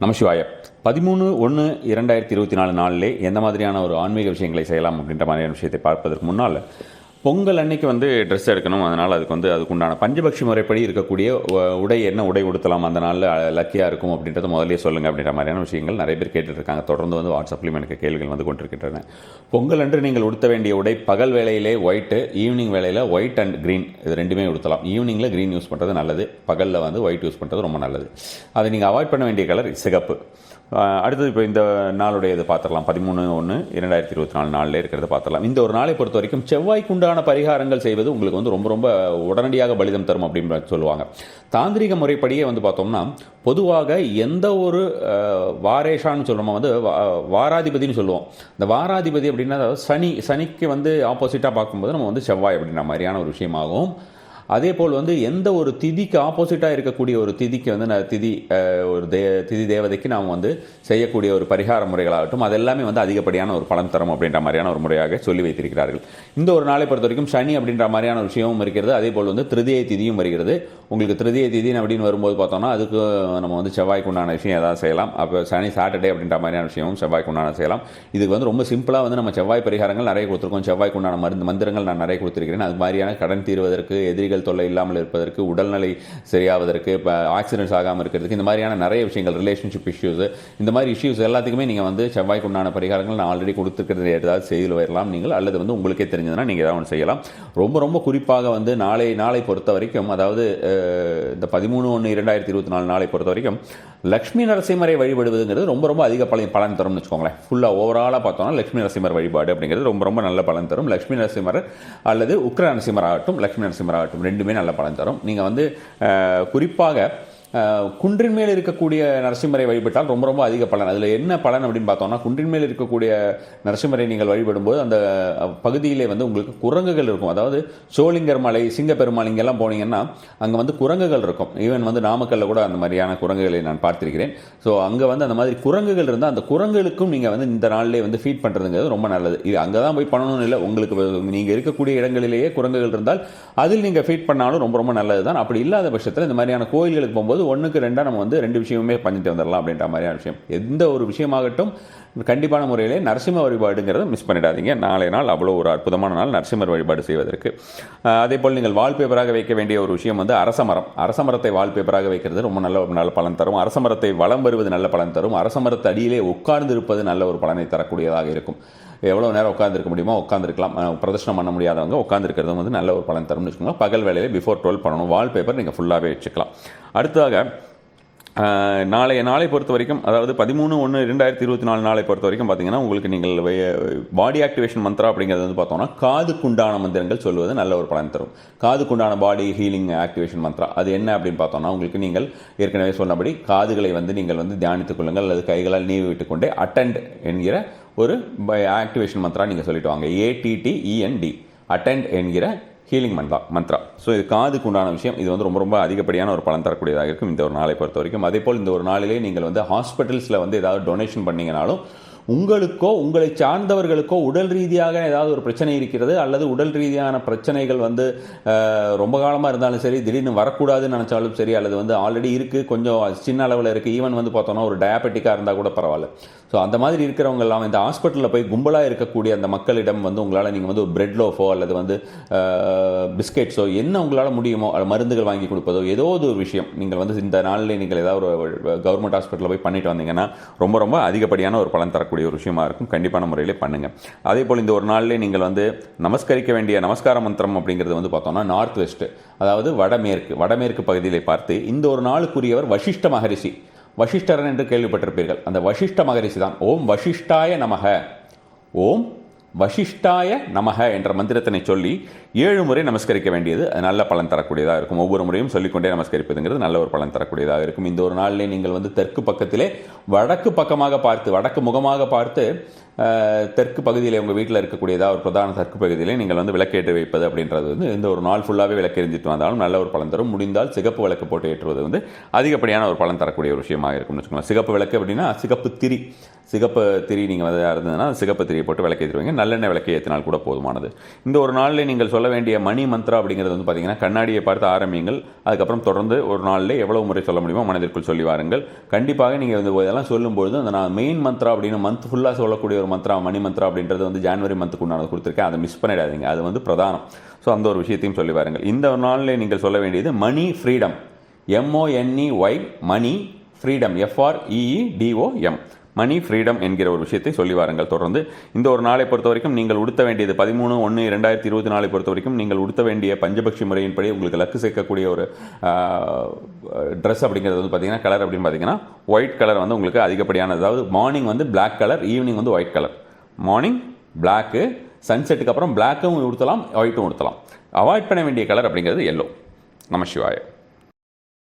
நமசிவாய பதிமூணு ஒன்று இரண்டாயிரத்தி இருபத்தி நாலு நாளிலே எந்த மாதிரியான ஒரு ஆன்மீக விஷயங்களை செய்யலாம் அப்படின்ற மாதிரியான விஷயத்தை பார்ப்பதற்கு முன்னால் பொங்கல் அன்னைக்கு வந்து ட்ரெஸ் எடுக்கணும். அதனால் அதுக்கு வந்து அதுக்கு உண்டான பஞ்சபக்ஷி முறைப்படி இருக்கக்கூடிய உடை என்ன உடை உடுத்தலாம் அந்த நாளில் லக்கியாக இருக்கும் அப்படின்றத முதலே சொல்லுங்கள் அப்படின்ற மாதிரியான விஷயங்கள் நிறைய பேர் கேட்டுட்ருக்காங்க. தொடர்ந்து வந்து வாட்ஸ்அப்லையும் எனக்கு கேள்விகள் வந்து கொண்டிருக்கின்றன. பொங்கல் அன்று நீங்கள் உடுத்த வேண்டிய உடை பகல் வேலையிலே ஒயிட்டு ஈவினிங் வேலையில் ஒயிட் அண்ட் க்ரீன் இது ரெண்டுமே உடுத்தலாம். ஈவினிங்கில் க்ரீன் யூஸ் பண்ணுறது நல்லது. பகலில் வந்து ஒயிட் யூஸ் பண்ணுறது ரொம்ப நல்லது. அதை நீங்கள் அவாய்ட் பண்ண வேண்டிய கலர் சிகப்பு. அடுத்தது இப்போ இந்த நாளுடைய இது பார்த்துடலாம். பதிமூணு ஒன்று இரண்டாயிரத்தி இருபத்தி நாலு நாளில் இருக்கிறத பார்த்துடலாம். இந்த ஒரு நாளை பொறுத்த வரைக்கும் செவ்வாய்க்குண்டான பரிகாரங்கள் செய்வது உங்களுக்கு வந்து ரொம்ப ரொம்ப உடனடியாக பலிதம் தரும் அப்படின்னு சொல்லுவாங்க. தாந்திரிக முறைப்படியே வந்து பார்த்தோம்னா பொதுவாக எந்த ஒரு வாரேஷான்னு சொல்கிறோமோ வந்து வா- வாராதிபதினு சொல்லுவோம். இந்த வாராதிபதி அப்படின்னா அதாவது சனி சனிக்கு வந்து ஆப்போசிட்டாக பார்க்கும்போது நம்ம வந்து செவ்வாய் அப்படின்ற மாதிரியான ஒரு விஷயமாகும். அதே போல் வந்து எந்த ஒரு திதிக்கு ஆப்போசிட்டாக இருக்கக்கூடிய ஒரு திதிக்கு வந்து நான் திதி ஒரு தே திதி தேவதைக்கு நாம் வந்து செய்யக்கூடிய ஒரு பரிகார முறைகளாகட்டும் அது எல்லாமே வந்து அதிகப்படியான ஒரு பலன் தரும் அப்படின்ற மாதிரியான ஒரு முறையாக சொல்லி வைத்திருக்கிறார்கள். இந்த ஒரு நாளை பொறுத்த வரைக்கும் சனி அப்படின்ற மாதிரியான ஒரு விஷயமும் இருக்கிறது. அதே போல் வந்து திருதியை திதியும் வருகிறது. உங்களுக்கு திருதியை திதின்னு அப்படின்னு வரும்போது பார்த்தோம்னா அதுக்கு நம்ம வந்து செவ்வாய்க்கு உண்டான விஷயம் ஏதாவது செய்யலாம். அப்போ சனி சாட்டர்டே அப்படின்ற மாதிரியான விஷயமும் செவ்வாய்க்கு உண்டான செய்யலாம். இதுக்கு வந்து ரொம்ப சிம்பிளாக வந்து நம்ம செவ்வாய் பரிகாரங்கள் நிறைய கொடுத்துருக்கோம். செவ்வாய்க்கு உண்டான மருந்து மந்திரங்கள் நான் நிறைய கொடுத்துருக்கிறேன். அது மாதிரியான கடன் தீர்வதற்கு எதிரிகள் தொல்லை இல்லாமல் இருப்பதற்கு உடல்நிலை சரியாவதற்கு இப்போ ஆக்சிடென்ட்ஸ் ஆகாமல் இருக்கிறதுக்கு இந்த மாதிரியான நிறைய விஷயங்கள் ரிலேஷன்ஷிப் இஷ்யூஸ் இந்த மாதிரி இஷ்யூஸ் எல்லாத்துக்குமே நீங்கள் வந்து செவ்வாய்க்கு உண்டான பரிகாரங்கள் நான் ஆல்ரெடி கொடுத்துருக்கிறது ஏதாவது செய்தியில் வரலாம் நீங்கள் அல்லது வந்து உங்களுக்கே தெரிஞ்சதுன்னா நீங்கள் ஏதாவது ஒன்று செய்யலாம். ரொம்ப ரொம்ப குறிப்பாக வந்து நாளை நாளை பொறுத்த வரைக்கும் அதாவது இந்த பதிமூணு ஒன்று இரண்டாயிரத்தி இருபத்தி நாலு நாளை பொறுத்த வரைக்கும் லக்ஷ்மி நரசிம்மரை வழிபடுவதுங்கிறது ரொம்ப ரொம்ப அதிக பலன் பலன் தரும்னு வச்சுக்கோங்களேன். ஃபுல்லாக ஓவராலாக பார்த்தோம்னா லக்ஷ்மி நரசிம்மர் வழிபாடு அப்படிங்கிறது ரொம்ப ரொம்ப நல்ல பலன் தரும். லக்ஷ்மி நரசிம்மர் அல்லது உக்ர நரசிம்மர் ஆகட்டும் லக்ஷ்மி நரசிம்மர் ஆகட்டும் ரெண்டுமே நல்ல பலன் தரும். நீங்கள் வந்து குறிப்பாக குன்றின் மேல் இருக்கக்கூடிய நரசிம்மரை வழிபட்டால் ரொம்ப ரொம்ப அதிக பலன். அதில் என்ன பலன் அப்படின்னு பார்த்தோம்னா குன்றின் மேல் இருக்கக்கூடிய நரசிம்மரை நீங்கள் வழிபடும்போது அந்த பகுதியிலே வந்து உங்களுக்கு குரங்குகள் இருக்கும். அதாவது சோளிங்கர் மலை சிங்கப்பெருமாள் இங்கெல்லாம் போனீங்கன்னா அங்கே வந்து குரங்குகள் இருக்கும். ஈவன் வந்து நாமக்கல்ல கூட அந்த மாதிரியான குரங்குகளை நான் பார்த்திருக்கிறேன். ஸோ அங்கே வந்து அந்த மாதிரி குரங்குகள் இருந்தால் அந்த குரங்குகளுக்கும் நீங்கள் வந்து இந்த நாளிலே வந்து ஃபீட் பண்ணுறதுங்கிறது ரொம்ப நல்லது. இது அங்கே தான் போய் பண்ணணும்னு இல்லை உங்களுக்கு நீங்கள் இருக்கக்கூடிய இடங்களிலேயே குரங்குகள் இருந்தால் அதில் நீங்கள் ஃபீட் பண்ணாலும் ரொம்ப ரொம்ப நல்லது தான் அப்படி இல்லாத பட்சத்தில் இந்த மாதிரியான கோயில்களுக்கு போகும்போது ஒன்றுக்கு ரெண்டாக நம்ம வந்து ரெண்டு விஷயமுமே பண்ணிட்டு வந்துடலாம் அப்படின்ற மாதிரியான விஷயம். எந்த ஒரு விஷயமாகட்டும் கண்டிப்பான முறையிலே நரசிம்ம வழிபாடுங்கிறத மிஸ் பண்ணிடாதீங்க. நாளை நாள் அவ்வளோ ஒரு அற்புதமான நாள் நரசிம்மர் வழிபாடு செய்வதற்கு. அதே போல் நீங்கள் வால்பேப்பராக வைக்க வேண்டிய ஒரு விஷயம் வந்து அரசமரம் அரசமரத்தை வால்பேப்பராக வைக்கிறது ரொம்ப நல்ல ஒரு நல்ல பலன் தரும். அரசமரத்தை வளம் வருவது நல்ல பலன் தரும். அரசமரத்து அடியிலே உட்கார்ந்து இருப்பது நல்ல ஒரு பலனை தரக்கூடியதாக இருக்கும். எவ்வளோ நேரம் உட்காந்துருக்க முடியுமோ உட்காந்துருக்கலாம் பிரதர்ஷனம் பண்ண முடியாதவங்க உட்காந்துருக்கிறது வந்து நல்ல ஒரு பலன் தரும்னு வச்சுக்கோங்க. பகல் வேலையில் பிஃபோர் டுவெல் பண்ணணும். வால்பேப்பர் நீங்கள் ஃபுல்லாகவே வச்சுக்கலாம். அடுத்ததாக நாளைய நாளை பொறுத்த வரைக்கும் அதாவது பதிமூணு ஒன்று ரெண்டாயிரத்தி இருபத்தி நாலு நாளை பொறுத்த வரைக்கும் பார்த்தீங்கன்னா உங்களுக்கு நீங்கள் பாடி ஆக்டிவேஷன் மந்த்ரா அப்படிங்கிறது வந்து பார்த்தோம்னா காதுக்குண்டான மந்திரங்கள் சொல்வது நல்ல ஒரு பலன் தரும். காதுக்குண்டான பாடி ஹீலிங் ஆக்டிவேஷன் மந்த்ரா அது என்ன அப்படின்னு பார்த்தோம்னா உங்களுக்கு நீங்கள் ஏற்கனவே சொன்னபடி காதுகளை வந்து நீங்கள் வந்து தியானித்துக் கொள்ளுங்கள். அல்லது கைகளால் நீவி விட்டுக்கொண்டே அட்டெண்ட் என்கிற ஒரு ஆக்டிவேஷன் மந்த்ரா நீங்கள் சொல்லிட்டு வாங்க. A T T E N D attend என்கிற ஹீலிங் மந்த்ரா மந்த்ரா ஸோ இது காதுக்கு உண்டான விஷயம். இது வந்து ரொம்ப ரொம்ப அதிகப்படியான ஒரு பலன் தரக்கூடியதாக இருக்கும் இந்த ஒரு நாளை பொறுத்த வரைக்கும். அதே போல் இந்த ஒரு நாளிலே நீங்கள் வந்து ஹாஸ்பிட்டல்ஸில் வந்து ஏதாவது டொனேஷன் பண்ணிங்கனாலும் உங்களுக்கோ உங்களை சார்ந்தவர்களுக்கோ உடல் ரீதியாக ஏதாவது ஒரு பிரச்சனை இருக்கிறது அல்லது உடல் ரீதியான பிரச்சனைகள் வந்து ரொம்ப காலமாக இருந்தாலும் சரி திடீர்னு வரக்கூடாதுன்னு நினச்சாலும் சரி அல்லது வந்து ஆல்ரெடி இருக்குது கொஞ்சம் சின்ன அளவில் இருக்குது ஈவன் வந்து பார்த்தோன்னா ஒரு டயபெட்டிக்காக இருந்தால் கூட பரவாயில்ல. ஸோ அந்த மாதிரி இருக்கிறவங்கெல்லாம் இந்த ஹாஸ்பிட்டலில் போய் கும்பலாக இருக்கக்கூடிய அந்த மக்களிடம் வந்து உங்களால் நீங்கள் வந்து ஒரு பிரெட் லோஃபோ அல்லது வந்து பிஸ்கெட்ஸோ என்ன உங்களால் முடியுமோ மருந்துகள் வாங்கி கொடுப்பதோ ஏதோ ஒரு விஷயம் நீங்கள் வந்து இந்த நாளில் நீங்கள் ஏதாவது ஒரு கவர்மெண்ட் ஹாஸ்பிட்டலில் போய் பண்ணிட்டு வந்தீங்கன்னா ரொம்ப ரொம்ப அதிகப்படியான ஒரு பலன் தரக்கூடிய ஒரு விஷயமா இருக்கும் கண்டிப்பான முறையிலே பண்ணுங்கள் அதே போல் இந்த ஒரு நாளில் நீங்கள் வந்து நமஸ்கரிக்க வேண்டிய நமஸ்கார மந்திரம் அப்படிங்கிறது வந்து பார்த்தோம்னா நார்த் வெஸ்ட் அதாவது வடமேற்கு வடமேற்கு பகுதியிலே பார்த்து இந்த ஒரு நாளுக்குரியவர் வசிஷ்ட மகரிஷி. வசிஷ்டரன் என்று கேள்விப்பட்டிருப்பீர்கள். அந்த வசிஷ்ட மகரிஷி தான். ஓம் வசிஷ்டாய நமக. ஓம் வசிஷ்டாய நமக என்ற மந்திரத்தினை சொல்லி ஏழு முறை நமஸ்கரிக்க வேண்டியது. நல்ல பலன் தரக்கூடியதாக இருக்கும். ஒவ்வொரு முறையும் சொல்லிக்கொண்டே நமஸ்கரிப்பதுங்கிறது நல்ல ஒரு பலன் தரக்கூடியதாக இருக்கும். இந்த ஒரு நாளிலே நீங்கள் வந்து தெற்கு பக்கத்திலே வடக்கு பக்கமாக பார்த்து வடக்கு முகமாக பார்த்து தெற்கு பகுதியில் உங்கள் வீட்டில் இருக்கக்கூடிய ஏதாவது ஒரு பிரதான தெற்கு பகுதியிலே நீங்கள் வந்து விளக்கேற்றி வைப்பது அப்படின்றது வந்து இந்த ஒரு நாள் ஃபுல்லாகவே விளக்கெறிஞ்சிட்டு வந்தாலும் நல்ல ஒரு பலன் தரும். முடிந்தால் சிகப்பு விளக்கு போட்டு ஏற்றுவது வந்து அதிகப்படியான ஒரு பலன் தரக்கூடிய ஒரு விஷயமாக இருக்கும்னு வச்சுக்கோங்க சிகப்பு விளக்கு அப்படின்னா சிகப்பு திரி. சிகப்பு திரி நீங்கள் வந்து இருந்ததுன்னா சிகப்பு திரியை போட்டு விளக்கு ஏற்றுவீங்க நல்லெண்ணெய் விளக்கு ஏற்றினால் கூட போதுமானது. இந்த ஒரு நாளில் நீங்கள் சொல்ல வேண்டிய மணி மந்த்ரா அப்படிங்கிறது வந்து பார்த்தீங்கன்னா கண்ணாடியை பார்த்து ஆரம்பிங்கள் அதுக்கப்புறம் தொடர்ந்து ஒரு நாளில் எவ்வளவு முறை சொல்ல முடியுமோ மனதிற்குள் சொல்லி வாருங்கள். கண்டிப்பாக நீங்கள் வந்து இதெல்லாம் சொல்லும்பொழுது அந்த நான் மெயின் மந்த்ரா அப்படின்னு மந்த் ஃபுல்லாக சொல்லக்கூடிய ஒரு மந்த்ரா மணி மந்த்ரா அப்படின்றது வந்து ஜான்வரி மந்த்துக்கு உண்டானது கொடுத்துருக்கேன். அதை மிஸ் பண்ணிடாதீங்க. அது வந்து பிரதானம். ஸோ அந்த ஒரு விஷயத்தையும் சொல்லி வாருங்கள். இந்த ஒரு நாளில் நீங்கள் சொல்ல வேண்டியது money freedom M O N E Y money freedom F R E E D O M money freedom என்கிற ஒரு விஷயத்தை சொல்லி வாருங்கள் தொடர்ந்து. இந்த ஒரு நாளை பொறுத்த வரைக்கும் நீங்கள் உடுத்த வேண்டியது பதிமூணு ஒன்று இரண்டாயிரத்தி இருபத்தி நாலை பொறுத்த வரைக்கும் நீங்கள் உடுத்த வேண்டிய பஞ்சபக்ஷி முறையின்படி உங்களுக்கு லக்கு சேர்க்கக்கூடிய ஒரு ட்ரெஸ் அப்படிங்கிறது வந்து பார்த்தீங்கன்னா கலர் அப்படின்னு பார்த்தீங்கன்னா ஒயிட் கலர் வந்து உங்களுக்கு அதிகப்படியான அதாவது மார்னிங் வந்து பிளாக் கலர் ஈவினிங் வந்து ஒயிட் கலர் மார்னிங் பிளாக்கு சன்செட்டுக்கு அப்புறம் பிளாக்கும் உடுத்தலாம் ஒயிட்டும் உடுத்தலாம். அவாய்ட் பண்ண வேண்டிய கலர் அப்படிங்கிறது எல்லோ நம சிவாயம்